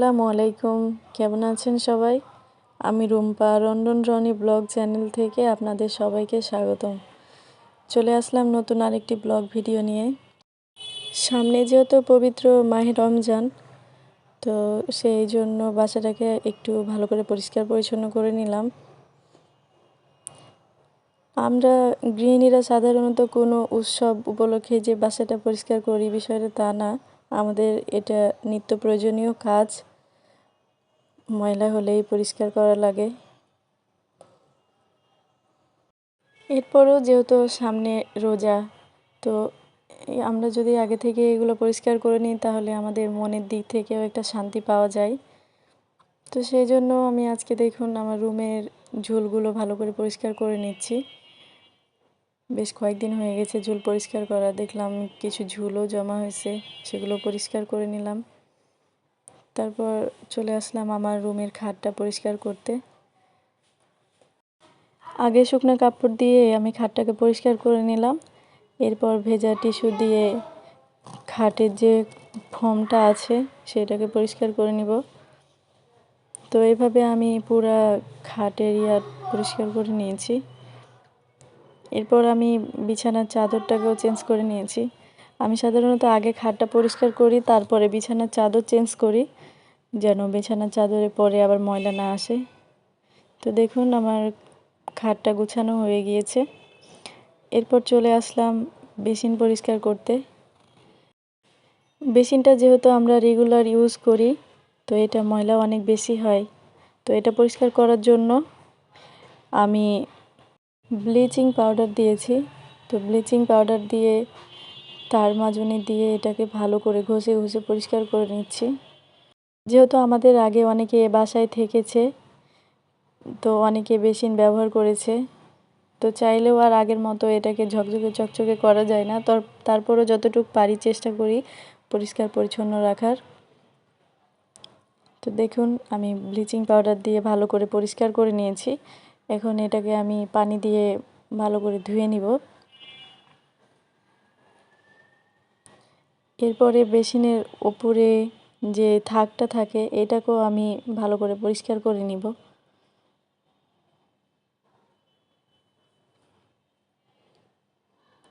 আসসালামু আলাইকুম। কেমন আছেন সবাই? আমি রুম্পা রন্ডন রনি ব্লগ চ্যানেল থেকে আপনাদের সবাইকে স্বাগতম। চলে আসলাম নতুন আরেকটি ব্লগ ভিডিও নিয়ে। সামনে যেহেতু পবিত্র মাহে রমজান, তো সেই জন্য বাসাটাকে একটু ভালো করে পরিষ্কার পরিচ্ছন্ন করে নিলাম। আমরা গৃহিণীরা সাধারণত কোনো উৎসব উপলক্ষে যে বাসাটা পরিষ্কার করি বিষয়টা তা না। আমাদের এটা নিত্য প্রয়োজনীয় কাজ। ময়লা হলেই পরিষ্কার করা লাগে। এরপরও যেহেতু সামনে রোজা, তো আমরা যদি আগে থেকে এগুলো পরিষ্কার করে নিই, তাহলে আমাদের মনের দিক থেকেও একটা শান্তি পাওয়া যায়। তো সেই জন্য আমি আজকে দেখুন আমার রুমের ঝুলগুলো ভালো করে পরিষ্কার করে নিচ্ছি। বেশ কয়েকদিন হয়ে গেছে ঝুল পরিষ্কার করা, দেখলাম কিছু ঝুলও জমা হয়েছে, সেগুলো পরিষ্কার করে নিলাম। তারপর চলে আসলাম আমার রুমের খাটটা পরিষ্কার করতে। আগে শুকনো কাপড় দিয়ে আমি খাটটাকে পরিষ্কার করে নিলাম। এরপর ভেজা টিস্যু দিয়ে খাটের যে ফর্মটা আছে সেটাকে পরিষ্কার করে নিব। তো এইভাবে আমি পুরা খাট এরিয়া পরিষ্কার করে নিয়েছি। এরপর আমি বিছানার চাদরটাকেও চেঞ্জ করে নিয়েছি। আমি সাধারণত আগে খাটটা পরিষ্কার করি, তারপরে বিছানার চাদর চেঞ্জ করি, যেন বিছানার চাদরে পরে আবার ময়লা না আসে। তো দেখুন, আমার খাটটা গুছানো হয়ে গিয়েছে। এরপর চলে আসলাম বেসিন পরিষ্কার করতে। বেসিনটা যেহেতু আমরা রেগুলার ইউজ করি, তো এটা ময়লা অনেক বেশি হয়। তো এটা পরিষ্কার করার জন্য আমি ব্লিচিং পাউডার দিয়েছি। তো ব্লিচিং পাউডার দিয়ে তার মাজনি দিয়ে এটাকে ভালো করে ঘষে ঘষে পরিষ্কার করে নিচ্ছি। যেহেতু আমাদের আগে অনেকে এ বাসায় থেকেছে, তো অনেকে বেসিন ব্যবহার করেছে, তো চাইলেও আর আগের মতো এটাকে ঝকঝকে চকচকে করা যায় না। তারপরও যতটুকু পারি চেষ্টা করি পরিষ্কার পরিচ্ছন্ন রাখার। তো দেখুন, আমি ব্লিচিং পাউডার দিয়ে ভালো করে পরিষ্কার করে নিয়েছি। এখন এটাকে আমি পানি দিয়ে ভালো করে ধুয়ে নিব। এরপরে বেসিনের ওপরে যে থাকটা থাকে, এটাকেও আমি ভালো করে পরিষ্কার করে নিব।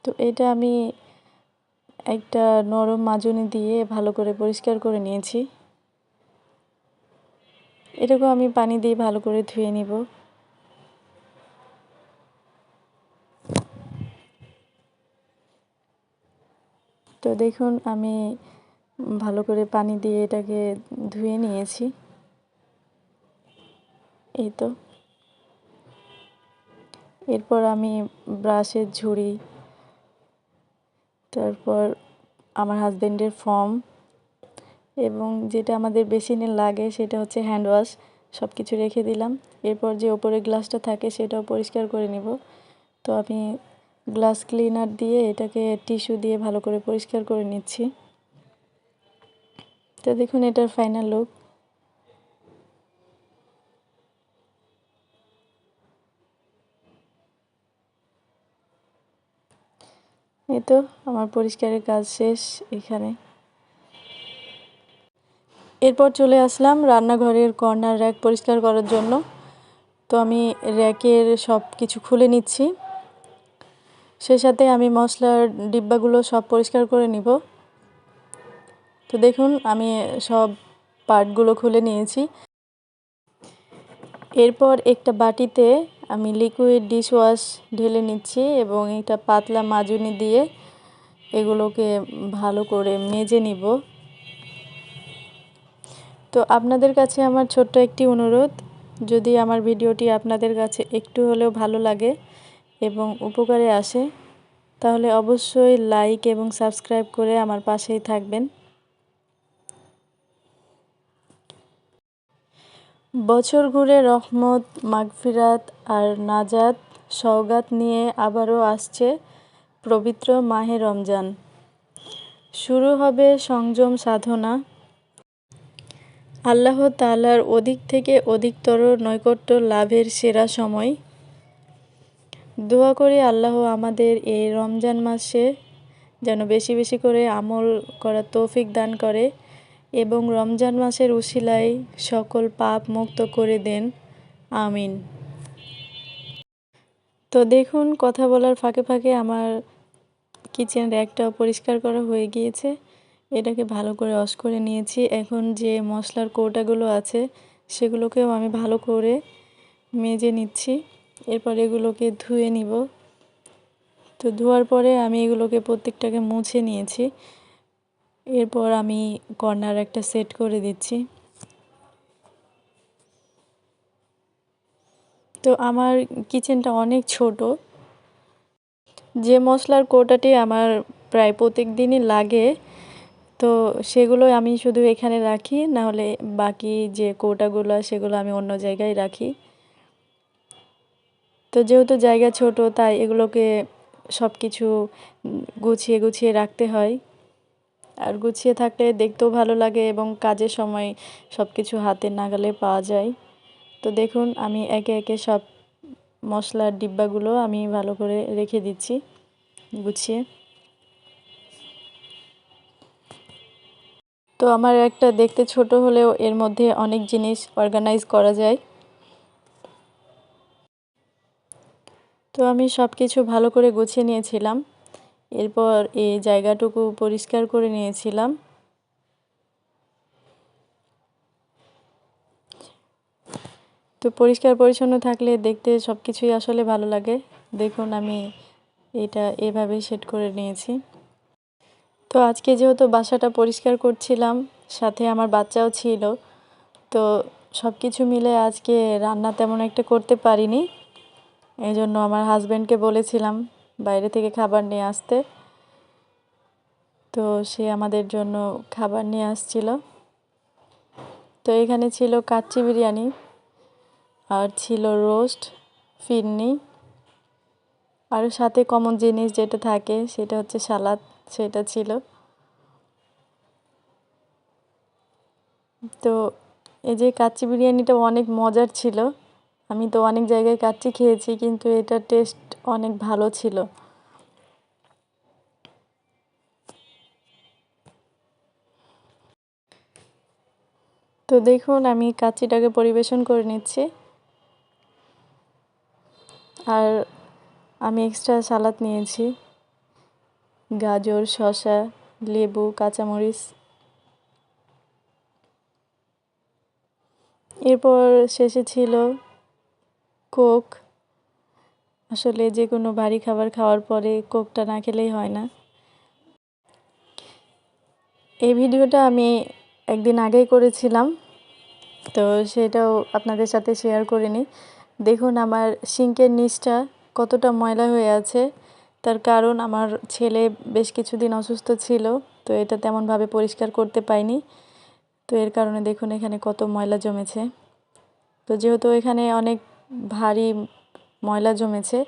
তো এটা আমি একটা নরম মাজনি দিয়ে ভালো করে পরিষ্কার করে নিয়েছি। এটাকেও আমি পানি দিয়ে ভালো করে ধুয়ে নিব। তো দেখুন, আমি ভালো করে পানি দিয়ে এটাকে ধুয়ে নিয়েছি। এই তো। এরপর আমি ব্রাশের ঝুড়ি, তারপর আমার হাজব্যান্ডের ফর্ম এবং যেটা আমাদের বেসিনে লাগে সেটা হচ্ছে হ্যান্ড ওয়াশ সব কিছু রেখে দিলাম। এরপর যে ওপরে গ্লাসটা থাকে সেটাও পরিষ্কার করে নিব। তো আমি গ্লাস ক্লিনার দিয়ে এটাকে টিস্যু দিয়ে ভালো করে পরিষ্কার করে নিচ্ছি। তো দেখুন এটার ফাইনাল লুক এই তো আমার পরিষ্কারের কাজ শেষ এখানে। এরপর চলে আসলাম রান্নাঘরের কর্নার র্যাক পরিষ্কার করার জন্য। তো আমি র্যাকের সব কিছু খুলে নিচ্ছি। সেই সাথে আমি মশলার ডিব্বাগুলো সব পরিষ্কার করে নিব। তো দেখুন, আমি সব পার্টগুলো খুলে নিয়েছি। এরপর একটা বাটিতে আমি লিকুইড ডিশওয়াশ ঢেলে নিচ্ছি এবং একটা পাতলা মাজুনি দিয়ে এগুলোকে ভালো করে মেজে নিব। তো আপনাদের কাছে আমার ছোট্ট একটি অনুরোধ, যদি আমার ভিডিওটি আপনাদের কাছে একটু হলেও ভালো লাগে এবং উপকারে আসে, তাহলে অবশ্যই লাইক এবং সাবস্ক্রাইব করে আমার পাশেই থাকবেন। বছর ঘুরে রহমত, মাগফিরাত আর নাজাত সওগাত নিয়ে আবারও আসছে পবিত্র মাহে রমজান। শুরু হবে সংযম সাধনা। আল্লাহ তালার অধিক থেকে অধিকতর নৈকট্য লাভের সেরা সময়। দোয়া করি আল্লাহ আমাদের এই রমজান মাসে যেন বেশি বেশি করে আমল করার তৌফিক দান করে এবং রমজান মাসের উশিলায় সকল পাপ মুক্ত করে দেন। আমিন। তো দেখুন, কথা বলার ফাঁকে ফাঁকে আমার কিচেন র্যাকটাও পরিষ্কার করা হয়ে গিয়েছে। এটাকে ভালো করে অস করে নিয়েছি। এখন যে মশলার কৌটাগুলো আছে সেগুলোকেও আমি ভালো করে মেজে নিচ্ছি। এরপর এগুলোকে ধুয়ে নিব। তো ধোয়ার পরে আমি এগুলোকে প্রত্যেকটাকে মুছে নিয়েছি। এরপর আমি কর্নার একটা সেট করে দিচ্ছি। তো আমার কিচেনটা অনেক ছোট। যে মশলার কৌটাটি আমার প্রায় প্রত্যেক দিনই লাগে, তো সেগুলো আমি শুধু এখানে রাখি না হলে বাকি যে কৌটাগুলো সেগুলো আমি অন্য জায়গায় রাখি। তো যেহেতু জায়গা ছোট, তাই এগুলোকে সব কিছু গুছিয়ে গুছিয়ে রাখতে হয়। আর গুছিয়ে থাকলে দেখতেও ভালো লাগে এবং কাজের সময় সব কিছু হাতের নাগালে পাওয়া যায়। তো দেখুন, আমি একে একে সব মশলার ডিব্বাগুলো আমি ভালো করে রেখে দিচ্ছি গুছিয়ে। তো আমার একটা দেখতে ছোট হলেও এর মধ্যে অনেক জিনিস অর্গানাইজ করা যায়। তো আমি সব কিছু ভালো করে গুছিয়ে নিয়েছিলাম। এরপর এই জায়গাটুকু পরিষ্কার করে নিয়েছিলাম। তো পরিষ্কার পরিচ্ছন্ন থাকলে দেখতে সব কিছুই আসলে ভালো লাগে। দেখুন, আমি এটা এভাবে সেট করে নিয়েছি। তো আজকে যেহেতু বাসাটা পরিষ্কার করছিলাম, সাথে আমার বাচ্চাও ছিল, তো সব কিছু মিলে আজকে রান্না তেমন একটা করতে পারিনি। এই জন্য আমার হাজব্যান্ডকে বলেছিলাম বাইরে থেকে খাবার নিয়ে আসতে। তো সে আমাদের জন্য খাবার নিয়ে আসছিল। তো এখানে ছিল কাচ্চি বিরিয়ানি আর ছিল রোস্ট ফিরনি। আর সাথে কমন জিনিস যেটা থাকে সেটা হচ্ছে সালাদ, সেটা ছিল। তো এই যে কাচ্চি বিরিয়ানিটা অনেক মজার ছিল। আমি তো অনেক জায়গায় কাচ্চি খেয়েছি, কিন্তু এটা টেস্ট অনেক ভালো ছিল। তো দেখুন, আমি কাচ্চিটাকে পরিবেশন করে নিচ্ছি। আর আমি এক্সট্রা সালাদ নিয়েছি। গাজর, শসা, লেবু, কাঁচামরিচ। এরপর শেষে ছিল কোক, আসলে যে কোনো ভারী খাবার খাওয়ার পরে কোকটা না খেলেই হয় না। এই ভিডিওটা আমি একদিন আগেই করেছিলাম, তো সেটাও আপনাদের সাথে শেয়ার করে নিই। দেখুন আমার সিঙ্কের নিচটা কতটা ময়লা হয়ে আছে, তার কারণ আমার ছেলে বেশ কিছুদিন অসুস্থ ছিল, তো এটা তেমনভাবে পরিষ্কার করতে পাইনি তো এর কারণে দেখুন এখানে কত ময়লা জমেছে। তো যেহেতু এখানে অনেক ভারী ময়লা জমেছে।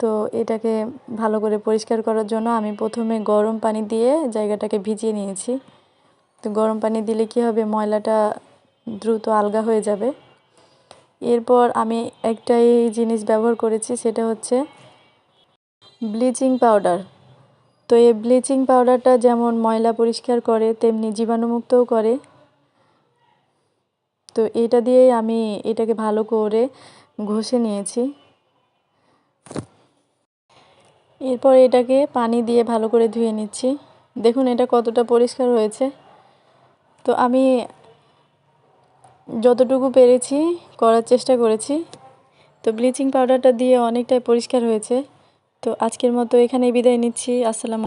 তো এটাকে ভালো করে পরিষ্কার করার জন্য আমি প্রথমে গরম পানি দিয়ে জায়গাটাকে ভিজিয়ে নিয়েছি। তো গরম পানি দিলে কি হবে? ময়লাটা দ্রুত আলগা হয়ে যাবে। এরপর আমি একটাই জিনিস ব্যবহার করেছি, সেটা হচ্ছে ব্লিচিং পাউডার। তো এই ব্লিচিং পাউডারটা যেমন ময়লা পরিষ্কার করে, তেমনি জীবাণুমুক্তও করে। তো এটা দিয়েই আমি এটাকে ভালো করে ঘষে নিয়েছি। এরপর এটাকে পানি দিয়ে ভালো করে ধুয়ে নিচ্ছি। দেখুন এটা কতটা পরিষ্কার হয়েছে। তো আমি যতটুকু পেরেছি করার চেষ্টা করেছি। তো ব্লিচিং পাউডারটা দিয়ে অনেকটাই পরিষ্কার হয়েছে। তো আজকের মতো এখানেই বিদায় নিচ্ছি। আসসালামু